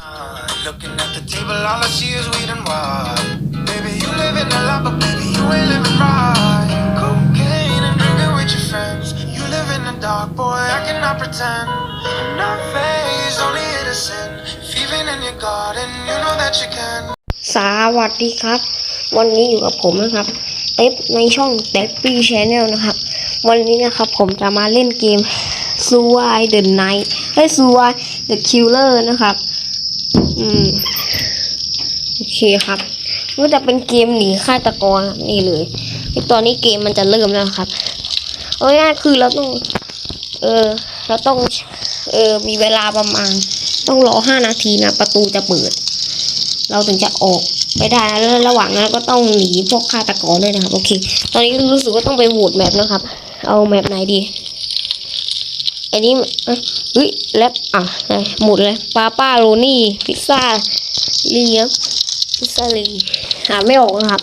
Looking at the table, all I see is weed and wine. Baby, you living a lot, but baby, you ain't living right. Cocaine and drinking with your friends. You live in the dark, boy, I cannot pretend. I'm not phased, only here to sin. If even in your garden, you know that you can. สวัสดีครับ วันนี้อยู่กับผมนะครับเต็ปในช่องเต็ปปี้ชแนลนะครับ วันนี้นะครับผมจะมาเล่นเกม s u i the Night เฮ้ย s u i the Killer นะครับ อืมโอเคครับก็จะเป็นเกมหนีฆาตกรนี่เลยตอนนี้เกมมันจะเริ่มแล้วครับเอาง่ายคือเราต้อง เออเราต้อง เออมีเวลาประมาณ ต้องรอห้านาทีนะประตูจะเปิด เราถึงจะออกไปได้แล้วระหว่างนั้นก็ต้องหนีพวกฆาตกรด้วยนะครับ โอเค ตอนนี้รู้สึกว่าต้องไปโหวตแมปนะครับ เอาแมปไหนดี อันนี้เอ้ยเฮ้ยแลบอะหมดเลยปาป้าโรนี่พิซซ่าเลียพิซซ่าลีหาไม่ออกนะครับ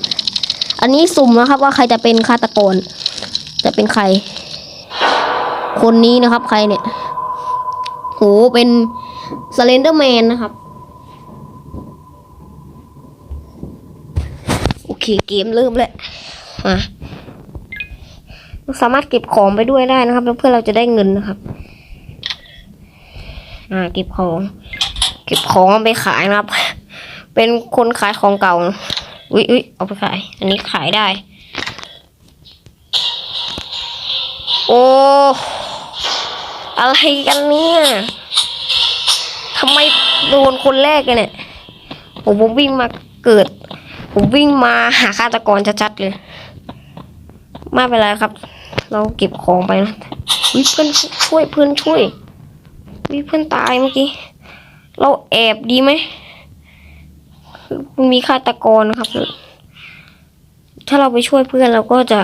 อันนี้สุ่มนะครับว่าใครจะเป็นฆาตกรจะเป็นใคร คนนี้นะครับ ใครเนี่ยโหเป็นสเลนเดอร์แมนนะครับ โอเคเกมเริ่มแล้วอะ สามารถเก็บของไปด้วยได้นะครับ เพื่อเราจะได้เงินนะครับ อ่า เก็บของ เก็บของเอาไปขายนะครับ เป็นคนขายของเก่าอุ้ยอุ้ยเอาไปขาย อันนี้ขายได้ โอ้อะไรกันเนี่ยทำไมโดนคนแรกกันเนี่ยผมผมวิ่งมาเกิด ผมวิ่งมาหาฆาตกรชัดๆเลย ไม่เป็นไรครับ เราเก็บของไปนะวิเพื่อนช่วยเพื่อนช่วยวิเพื่อนตายเมื่อกี้ เราแอบดีไหมคือมีฆาตกรนะครับ ถ้าเราไปช่วยเพื่อนเราก็จะ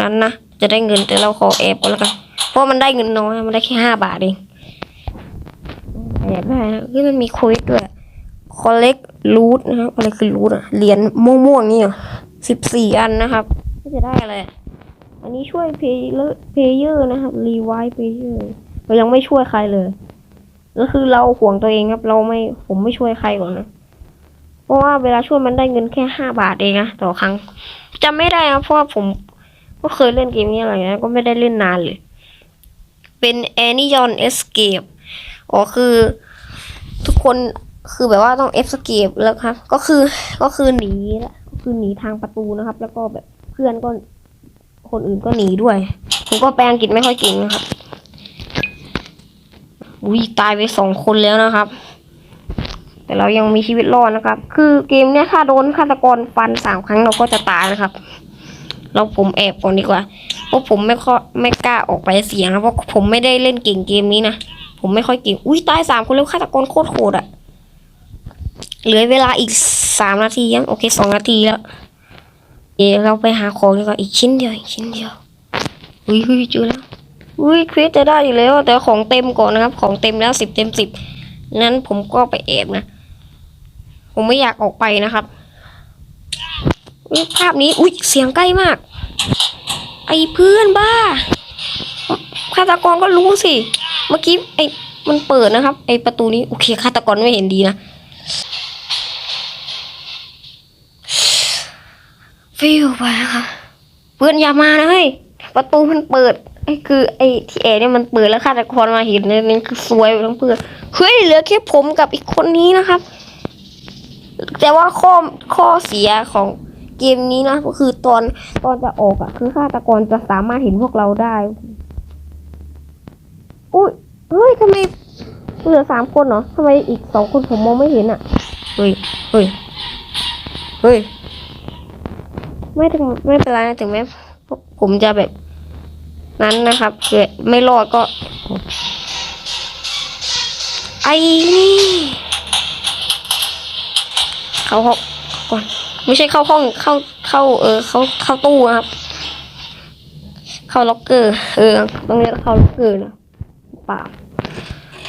นั้นนะจะได้เงินแต่เราขอแอบก่อนแล้วกันเพราะมันได้เงินน้อยมันได้แค่ห้าบาทเองแอบได้นะคือมันมีค้ดด้วย collect loot นะครับอะไรคือ loot อะเหรียญม่วงๆนี่เหรอสิบสี่อันนะครับจะได้อะไร อันนี้ช่วย player player นะครับ revive player เรายังไม่ช่วยใครเลยก็คือเราห่วงตัวเองครับ เราไม่ผมไม่ช่วยใครก่อนนะเพราะว่าเวลาช่วยมันได้เงินแค่ห้าบาทเองนะต่อครั้งจำไม่ได้นะเพราะว่าผมก็เคยเล่นเกมนี้อะไรนะก็ไม่ได้เล่นนานเลย เป็น Anion Escape อ๋อคือ ทุกคนคือแบบว่าต้อง escape แล้วครับ ก็คือก็คือหนีละก็คือหนีทางประตูนะครับ แล้วก็แบบเพื่อนก็ คนอื่นก็หนีด้วย ผมก็แปลอังกฤษไม่ค่อยเก่งนะครับอุ้ยตายไปสองคนแล้วนะครับ แต่เรายังมีชีวิตรอดนะครับ คือเกมเนี้ยถ้าโดนฆาตกรฟันสามครั้งเราก็จะตายนะครับ เราผมแอบก่อนดีกว่าเพราะผมไม่ค่อยไม่กล้าออกไปเสียงนะเพราะผมไม่ได้เล่นเก่งเกมนี้นะผมไม่ค่อยเก่งอุ้ยตายสามคนแล้วฆาตกรโคตรโหดอะเหลือเวลาอีกสามนาทียังโอเคสองนาทีแล้ว เดี๋ยวเราไปหาของดีกว่าอีกชิ้นเดียวอีกชิ้นเดียว อุ้ยอุ้ยเจอแล้ว อุ้ยควิสจะได้อยู่แล้ว แต่ของเต็มก่อนนะครับ ของเต็มแล้วสิบเต็มสิบนั้นผมก็ไปแอบนะ ผมไม่อยากออกไปนะครับภาพนี้ อุ้ยเสียงใกล้มาก ไอ้เพื่อนบ้าฆาตกรก็รู้สิ เมื่อกี้ไอ้มันเปิดนะครับ ไอ้ประตูนี้ โอเคฆาตกรไม่เห็นดีนะ ฟิวไปค่ะเพื่อนอย่ามานะเฮ้ยประตูมันเปิดไอ้คือไอ้ที่แอเนี่ยมันเปิดแล้วฆาตกรมาเห็นเนี่ยนี่คือซวยไปทั้งเพื่อนเฮ้ยเหลือแค่ผมกับอีกคนนี้นะครับ แต่ว่าข้อข้อเสียของเกมนี้นะก็คือตอนตอนจะออกอะคือฆาตกรจะสามารถเห็นพวกเราได้อุ้ยเฮ้ยทำไมเหลือสามคนเหรอทำไมอีกสองคนผมมองไม่เห็นอะเฮ้ยเฮ้ยเฮ้ย ไม่ถึงไม่เป็นไรนะถึงแม้ผมจะแบบนั้นนะครับเกิดไม่รอดก็ ไอ้นี่เข้าห้องก่อนไม่ใช่เข้าห้องเข้าเข้า เออ เข้าเข้าตู้นะครับ เข้าล็อกเกอร์ เออต้องเรียกเข้าล็อกเกอร์นะปล่า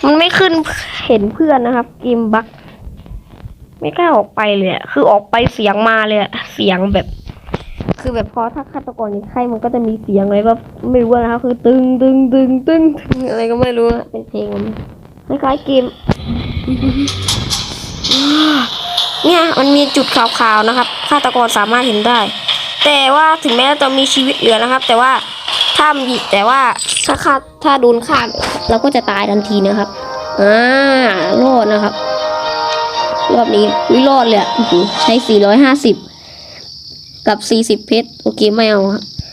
มันไม่ขึ้นเห็นเพื่อนนะครับเกมบักไม่กล้าออกไปเลยคือออกไปเสียงมาเลยเสียงแบบ คือแบบพอถ้าฆาตกรยิงใครมันก็จะมีเสียงอะไรแบบไม่รู้นะครับคือตึงตึงตึงตึงตึงอะไรก็ไม่รู้เป็นเพลงคล้ายๆเกมเนี่ยมันมีจุดขาวๆนะครับฆาตกรสามารถเห็นได้ แต่ว่าถึงแม้จะมีชีวิตเหลือนะครับ แต่ว่าถ้ามีแต่ว่าถ้าฆ่าถ้าโดนฆ่าเราก็จะตายทันทีนะครับอ่ารอดนะครับ รอบนี้วิรอดเลยใช้ 450 กับ40เพชรโอเคไม่เอา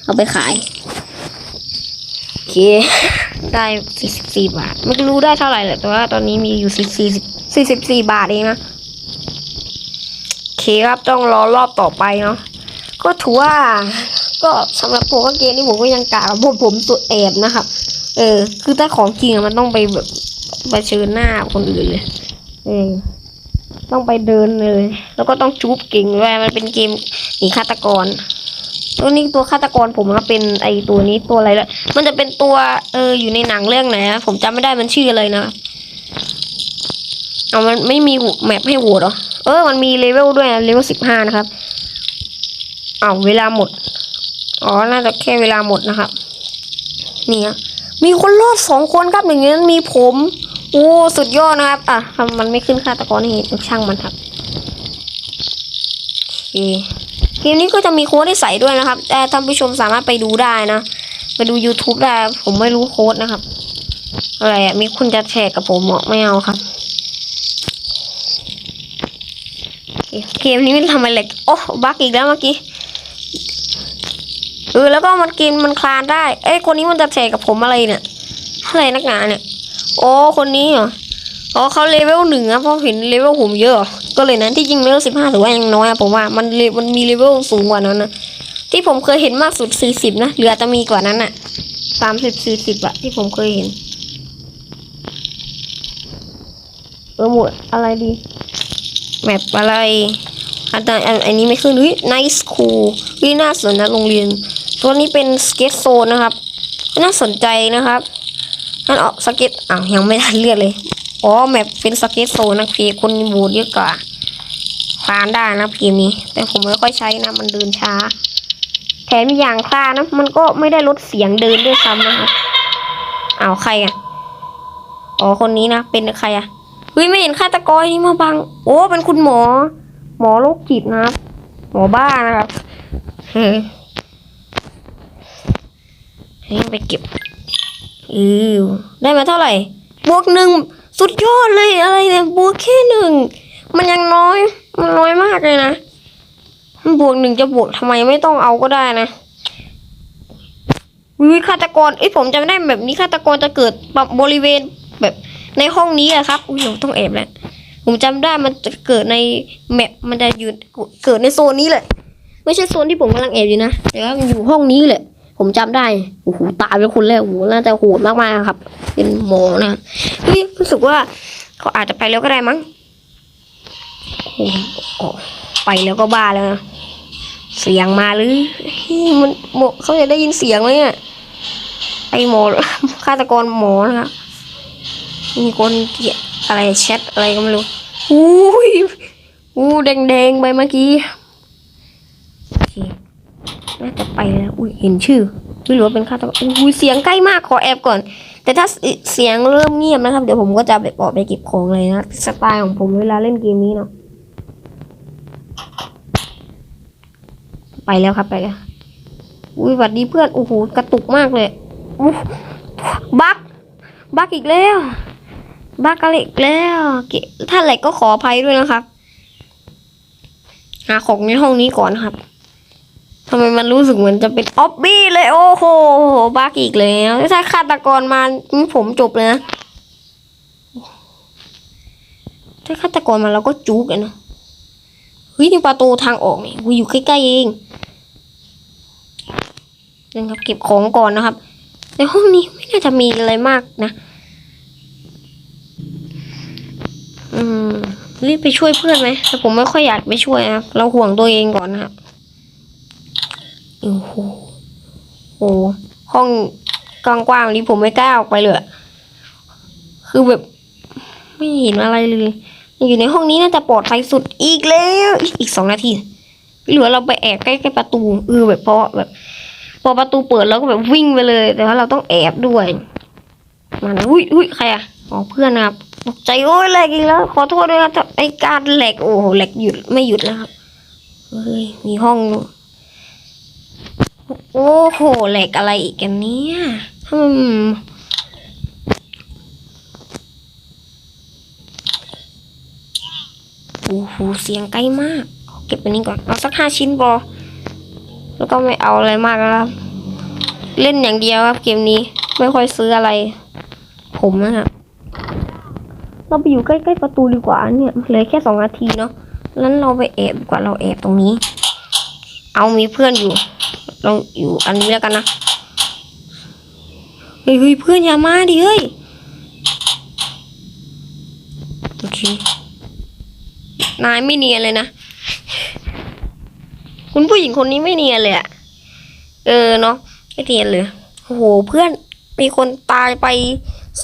เอาไปขายโอเคได้44บาท ไม่รู้ได้เท่าไหร่แหละแต่ว่าตอนนี้มีอยู่40 44บาทเองนะโอเคครับต้องรอรอบต่อไปเนาะก็ถือว่าก็สำหรับผมก็เกมนี้ผมก็ยังกะผมผมสุดแอบนะครับเออ คือถ้าของจริงอะมันต้องไปแบบไปเชิญหน้าคนอื่นเลยเออต้องไปเดินเลย แล้วก็ต้องจูบเก่งด้วยมันเป็นเกมีฆาตกร ตัวนี้ตัวฆาตกรผมก็เป็นไอตัวนี้ตัวอะไรละมันจะเป็นตัวเอออยู่ในหนังเรื่องไหนนะผมจำไม่ได้มันชื่ออะไรนะเอามันไม่มีแมปให้โหวตเหรอ เออ มันมีเลเวลด้วยเลเวลสิบห้านะครับ เอาเวลาหมด อ๋อ น่าจะแค่เวลาหมดนะครับนี่ฮะมีคนรอดสองคนครับหนึ่งในนั้นมีผม โอ้ สุดยอดนะครับ อะทำมันไม่ขึ้นฆาตกรให้ช่างมันครับโอเค เกมนี้ก็จะมีโค้ดให้ใส่ด้วยนะครับ แต่ท่านผู้ชมสามารถไปดูได้นะ ไปดู YouTube ได้ ผมไม่รู้โค้ดนะครับ อะไรอะมีคนจะแชร์กับผมเหรอไม่เอาครับ เกมนี้มันทำอะไรโอ้บักอีกแล้วเมื่อกี้เออแล้วก็มันกินมันคลานได้ เอ้ยคนนี้มันจะแชร์กับผมอะไรเนี่ยอะไรนักหนาเนี่ย โอ้คนนี้เหรอ อ๋อเขาเลเวลหนึ่งอะเพราะเห็นเลเวลผมเยอะ ก็เลยนะที่จริงเลเวลสิบห้าถือว่ายังน้อยอะผมว่ามันมันมีเลเวลสูงกว่านั้นนะที่ผมเคยเห็นมากสุดสี่สิบนะเหลือจะมีกว่านั้นอะสามสิบสี่สิบอะที่ผมเคยเห็นเออหมดอะไรดี แมปอะไรอันอันนี้ไม่ขึ้นวิ nice school วิน่าสนนะโรงเรียน ตัวนี้เป็นสเก็ตโซนนะครับ น่าสนใจนะครับนั่นออกสเก็ตอ้าวยังไม่ทันเลือกเลย อ๋อแมปเป็นสเก็ตโซนนะพี่คนบูดเยอะกว่าคลานได้นะเกมนี้ แต่ผมไม่ค่อยใช้นะ มันเดินช้า แถมอย่างคลานนะ มันก็ไม่ได้ลดเสียงเดินด้วยซ้ำนะครับอ้าวใครอะอ๋อคนนี้นะ เป็นใครอะเฮ้ยไม่เห็นฆาตกรนี่มาบัง โอ้เป็นคุณหมอ หมอโรคจิตนะครับ หมอบ้านะครับเฮ้ยไปเก็บอือได้มาเท่าไหร่บวกหนึ่ง สุดยอดเลยอะไรเนี่ยบวกแค่หนึ่งมันยังน้อย มันน้อยมากเลยนะบวกหนึ่งจะบวกทำไมไม่ต้องเอาก็ได้นะวิฆาตกรเอ้ยผมจำได้แบบนี้ฆาตกรจะเกิดแบบบริเวณแบบในห้องนี้อะครับอุ้ยเราต้องแอบแหละผมจำได้มันจะเกิดในแมปมันจะอยู่เกิดในโซนนี้เลยไม่ใช่โซนที่ผมกำลังแอบอยู่นะแต่ว่ามันอยู่ห้องนี้แหละ ผมจำได้โอ้โหตายเป็นคนแรกโอ้โหน่าจะโหดมากๆครับ เป็นหมอนะครับเฮ้ยรู้สึกว่าเขาอาจจะไปแล้วก็ได้มั้งโอ้โหไปแล้วก็บ้าแล้วนะเสียงมาหรือมันหมอเขาจะได้ยินเสียงไหมเนี่ยไอหมอฆาตกรหมอนะครับมีคนเกลียดอะไรแชทอะไรก็ไม่รู้อุ้ยอู้แดงๆไปเมื่อกี้ น่าจะไปแล้วอุ้ยเห็นชื่อไม่รู้ว่าเป็นฆาตกรอุ้ยเสียงใกล้มากขอแอบก่อน แต่ถ้าเสียงเริ่มเงียบนะครับ เดี๋ยวผมก็จะแบบออกไปเก็บของเลยนะสไตล์ของผมเวลาเล่นเกมนี้เนาะไปแล้วครับไปแล้วอุ้ยหวัดดีเพื่อนโอ้โหกระตุกมากเลยอู้บักบักอีกแล้วบักอะไรอีกแล้วเกถ้าอะไรก็ขออภัยด้วยนะครับ หาของในห้องนี้ก่อนครับ ทำไมมันรู้สึกเหมือนจะเป็นออบบี้เลยโอ้โหบักอีกแล้วถ้าฆาตกรมานี่ผมจบเลยนะถ้าฆาตกรมาเราก็จุกกันนะเฮ้ยนี่ประตูทางออกนี่กูอยู่ใกล้ๆเองนะครับเก็บของก่อนนะครับในห้องนี้ไม่น่าจะมีอะไรมากนะ อืมรีบไปช่วยเพื่อนไหมแต่ผมไม่ค่อยอยากไปช่วยนะครับเราห่วงตัวเองก่อนนะครับ โอ้โหโอ้หห้องกว้างๆนี้ผมไม่กล้าออกไปเลยคือแบบ ไม่เห็นอะไรเลย อยู่ในห้องนี้น่าจะปลอดภัยสุดอีกแล้วอีกสองนาทีเหลือเราไปแอบใกล้ๆประตูเออแบบพราะแบบ พอประตูเปิดเราก็แบบวิ่งไปเลย แต่ว่าเราต้องแอบด้วยมานะอุ้ยอุ้ยใครอะอ๋อเพื่อนนะครับตกใจโอ้ยแหลกอีกแล้ว ขอโทษด้วยครับไอการแหลกโอ้โหแหลกหยุดไม่หยุดแล้วครับเฮ้ยมีห้อง โอ้โหแหล็กอะไรอีกกันเนี่ยอืมโอ้โหเสียงใกล้มากขอเก็บอันนี้ก่อน เอาสักห้าชิ้นพอแล้วก็ไม่เอาอะไรมากแล้วเล่นอย่างเดียวครับเกมนี้ ไม่ค่อยซื้ออะไร ผมนะครับเราไปอยู่ใกล้ๆประตูดีกว่าเนี่ยเหลือแค่สองนาทีเนาะนั้นเราไปแอบดีกว่าเราแอบตรงนี้ เอามีเพื่อนอยู่ เราอยู่อันนี้แล้วกันนะเฮ้ยเพื่อนอย่ามาดิเฮ้ยโอเคนายไม่เนียนเลยนะ คุณผู้หญิงคนนี้ไม่เนียนเลยอะเออเนาะไม่เนียนเลยโอ้โหเพื่อนมีคนตายไป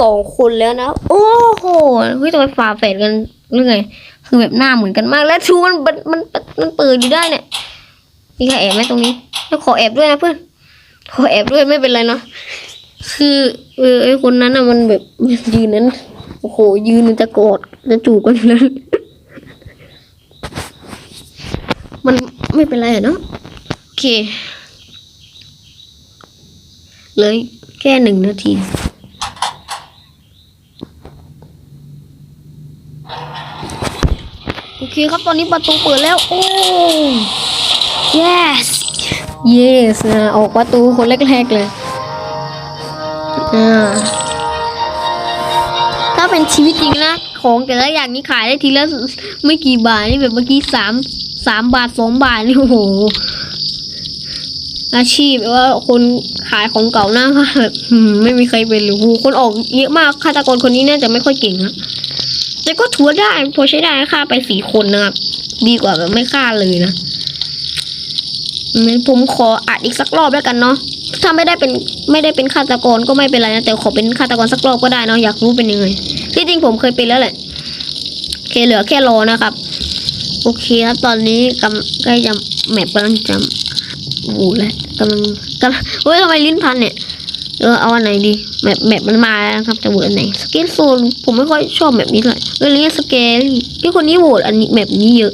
สองคนแล้วนะ โอ้โหเฮ้ยทำไมฝาแฝดกันหรือไงคือแบบหน้าเหมือนกันมาก แล้วชูมันมันมันมันเปิดอยู่ได้เนี่ยมีใครแอบไหมตรงนี้ แล้วขอแอบด้วยนะเพื่อน ขอแอบด้วยไม่เป็นไรเนาะ คือเออไอคนนั้นอะมันแบบยืนนั้น โอ้โห ยืนมันจะกอดจะจูบกันอยู่แล้วมันไม่เป็นไรอะเนาะ โอเค เลยแค่หนึ่งนาทีโอเคครับ ตอนนี้ประตูเปิดแล้ว โอ้ yes yes นะออกประตูคนแรกๆเลยอ่าถ้าเป็นชีวิตจริงนะของแต่ละอย่างนี้ขายได้ทีละไม่กี่บาทนี่แบบเมื่อกี้สามสามบาทสองบาทนี่โอ้โห อาชีพว่าคนขายของเก่าหน้าก็แบบไม่มีใครเป็นเลยโอ้โหคนออกเยอะมากฆาตกรคนนี้น่าจะไม่ค่อยเก่งนะแต่ก็ถือว่าได้พอใช้ได้ฆ่าไปสี่คนนะครับดีกว่าแบบไม่ฆ่าเลยนะ งั้นผมขออัดอีกสักรอบแล้วกันเนาะถ้าไม่ได้เป็นไม่ได้เป็นฆาตกรก็ไม่เป็นไรนะแต่ขอเป็นฆาตกรสักรอบก็ได้เนาะอยากรู้เป็นยังไงที่จริงผมเคยเป็นแล้วแหละโอเคเหลือแค่รอนะครับ โอเคครับตอนนี้กำใกล้จะแมปกำลังจะบูแล้วกำลังกำลังเฮ้ยทำไมลิ้นพันเนี่ยเออเอาอันไหนดีแมปแมปมันมาแล้วนะครับจะโหวตอันไหนสเกลโซนผมไม่ค่อยชอบแบบนี้เลยเออเรียกสเกลที่คนนี้โหวตอันนี้แบบนี้เยอะ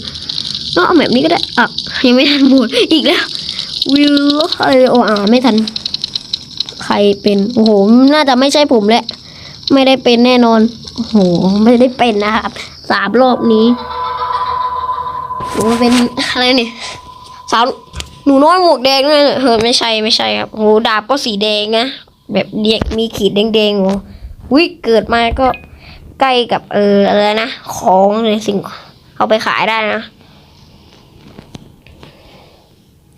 ก็เอาแบบนี้ก็ได้อะยังไม่ทันโหวตอีกแล้ววิวอะไรโอ้อ่าไม่ทัน ใครเป็นโอ้โหน่าจะไม่ใช่ผมแหละ ไม่ได้เป็นแน่นอนโอ้โหไม่ได้เป็นนะครับสามรอบนี้โอ้เป็นอะไรเนี่ยสาวหนูน้อยหมวกแดงด้วยเออไม่ใช่ไม่ใช่ครับโหดาบก็สีแดงนะแบบเดียกมีขีดแดงๆโอ้วิเกิดมาก็ใกล้กับเอออะไรนะ ของเลยสิ่งเอาไปขายได้นะ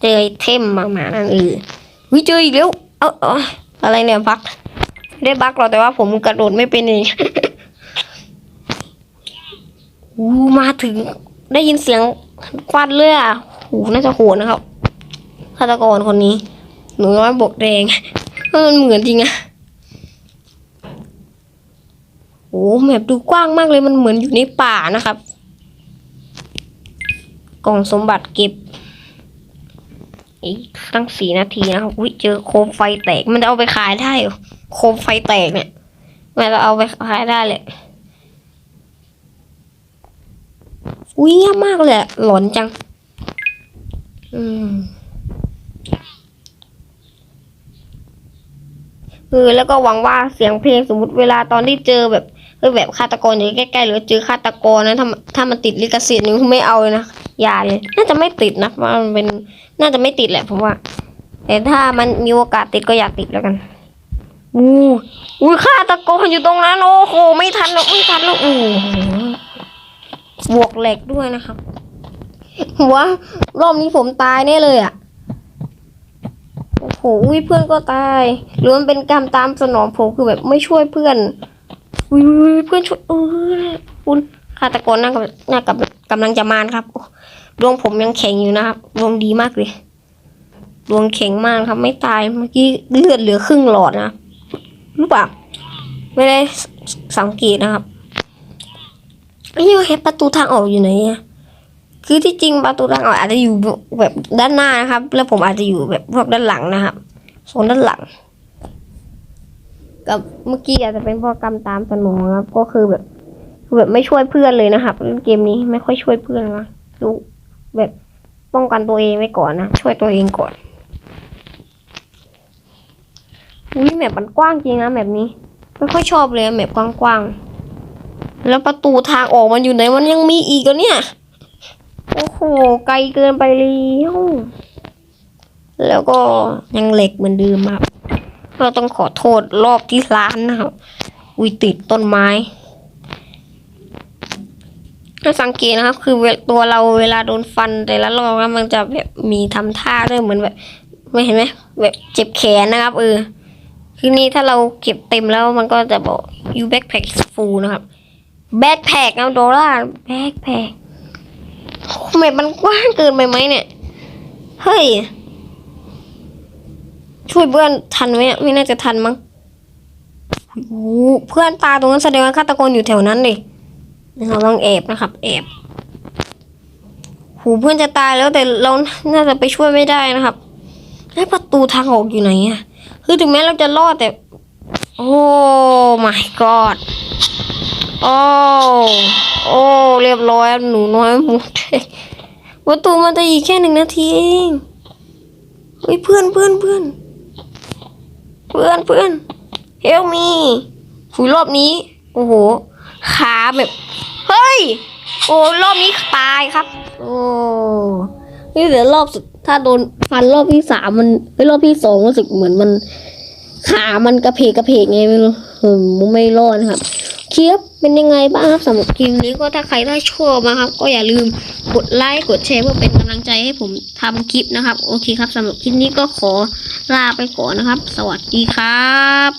เจอไอเทมมากๆนั่นเออวิเจออีกแล้วเอออะไรเนี่ยบักได้บักหรอแต่ว่าผมกระโดดไม่เป็นเองอู้มาถึงได้ยินเสียงควันเลยอะโหน่าจะโหดนะครับฆาตกรคนนี้ หนูน้อยบกแดงมันเหมือนจริงอะโอ้แมปดูกว้างมากเลยมันเหมือนอยู่ในป่านะครับ กล่องสมบัติเก็บ อีกตั้งสี่นาทีนะครับอุ้ยเจอโคมไฟแตก มันจะเอาไปขายได้หรอโคมไฟแตกเนี่ย มันจะเอาไปขายได้เลยอุ้ยเงียบมากเลยหลอนจัง อืมเออแล้วก็หวังว่าเสียงเพลงสมมติเวลาตอนที่เจอแบบเออแบบฆาตกรอยู่ใกล้ๆหรือเจอฆาตกรนะถ้าถ้ามันติดลิขสิทธิ์นี่ไม่เอาเลยนะ ยาเลย น่าจะไม่ติดนะเพราะมันเป็นน่าจะไม่ติดแหละผมว่า แต่ถ้ามันมีโอกาสติดก็อย่าติดแล้วกันอู้อู้ฆ่าตะโกรอยู่ตรงนั้นโอ้โหไม่ทันแล้วไม่ทันแล้วโอ้บวกเหล็กด้วยนะครับหัวรอบนี้ผมตายแน่เลยอะโอ้โหเพื่อนก็ตายหรือมันเป็นกรรมตามสนองผมคือแบบไม่ช่วยเพื่อนอุ้ยเพื่อนช่วยเออคุณฆาตกรน่ากับน่ากับกำลังจะมานครับโอ้ ดวงผมยังแข็งอยู่นะครับดวงดีมากเลยดวงแข็งมากครับไม่ตายเมื่อกี้เลือดเหลือครึ่งหลอดนะรู้ปล่าไม่ได้สังเกตนะครับนี่ว่าแค่ประตูทางออกอยู่ไหนคือที่จริงประตูทางออกอาจจะอยู่แบบด้านหน้านะครับ แล้วผมอาจจะอยู่แบบพวกด้านหลังนะครับโซนด้านหลัง กับเมื่อกี้อาจจะเป็นพวกกรรมตามสนองครับ ก็คือแบบแบบไม่ช่วยเพื่อนเลยนะครับเล่นเกมนี้ไม่ค่อยช่วยเพื่อนนะรู้ แบบป้องกันตัวเองไว้ก่อนนะ ช่วยตัวเองก่อนอุ้ยแมปมันกว้างจริงนะแบบนี้ ไม่ค่อยชอบเลยแมปกว้างๆแล้วประตูทางออกมันอยู่ไหนมันยังมีอีกเหรอเนี่ยโอ้โหไกลเกินไปแล้วแล้วก็ยังเหล็กเหมือนเดิมครับเราต้องขอโทษรอบที่ร้านนะครับอุยติดต้นไม้ ถ้าสังเกตนะครับ คือตัวเราเวลาโดนฟันแต่ละรอบมันจะแบบมีทำท่าด้วยเหมือนแบบไม่เห็นไหมแบบเจ็บแขนนะครับเออคือนี่ถ้าเราเก็บเต็มแล้วมันก็จะบอก you backpack is full นะครับ backpack นะโดล่า backpack ทำไมมันกว้างเกินไปไหมเนี่ย เฮ้ย ช่วยเพื่อนทันไหมไม่น่าจะทันมั้งโอ้เพื่อนตาตรงนั้นแสดงว่าฆาตกรอยู่แถวนั้นดิ เราต้องแอบนะครับ แอบหูเพื่อนจะตายแล้วแต่เราน่าจะไปช่วยไม่ได้นะครับให้ประตูทางออกอยู่ไหนอะคือถึงแม้เราจะรอดแต่ โอ้ my god โอ้โอ้เรียบร้อยหนูน้อยหมดประตูมันจะอีกแค่หนึ่งนาทีเองเฮ้ยเพื่อนเพื่อนเพื่อนเพื่อนเพื่อนเฮลมีคุยรอบนี้ โอ้โห ขาแบบ เฮ้ย โอ้รอบนี้ตายครับ โอ้นี่เดี๋ยวรอบสุดถ้าโดนฟันรอบที่สามมันเฮ้รอบที่สองรู้สึกเหมือนมัน ขามันกระเพกกระเพกไงไม่รู้เออมันไม่รอดครับคลิปเป็นยังไงบ้างครับสำหรับคลิปนี้ก็ถ้าใครได้ชอบนะครับ ก็อย่าลืมกดไลค์กดแชร์เพื่อเป็นกำลังใจให้ผมทำคลิปนะครับ โอเคครับสำหรับคลิปนี้ก็ขอลาไปก่อนนะครับ สวัสดีครับ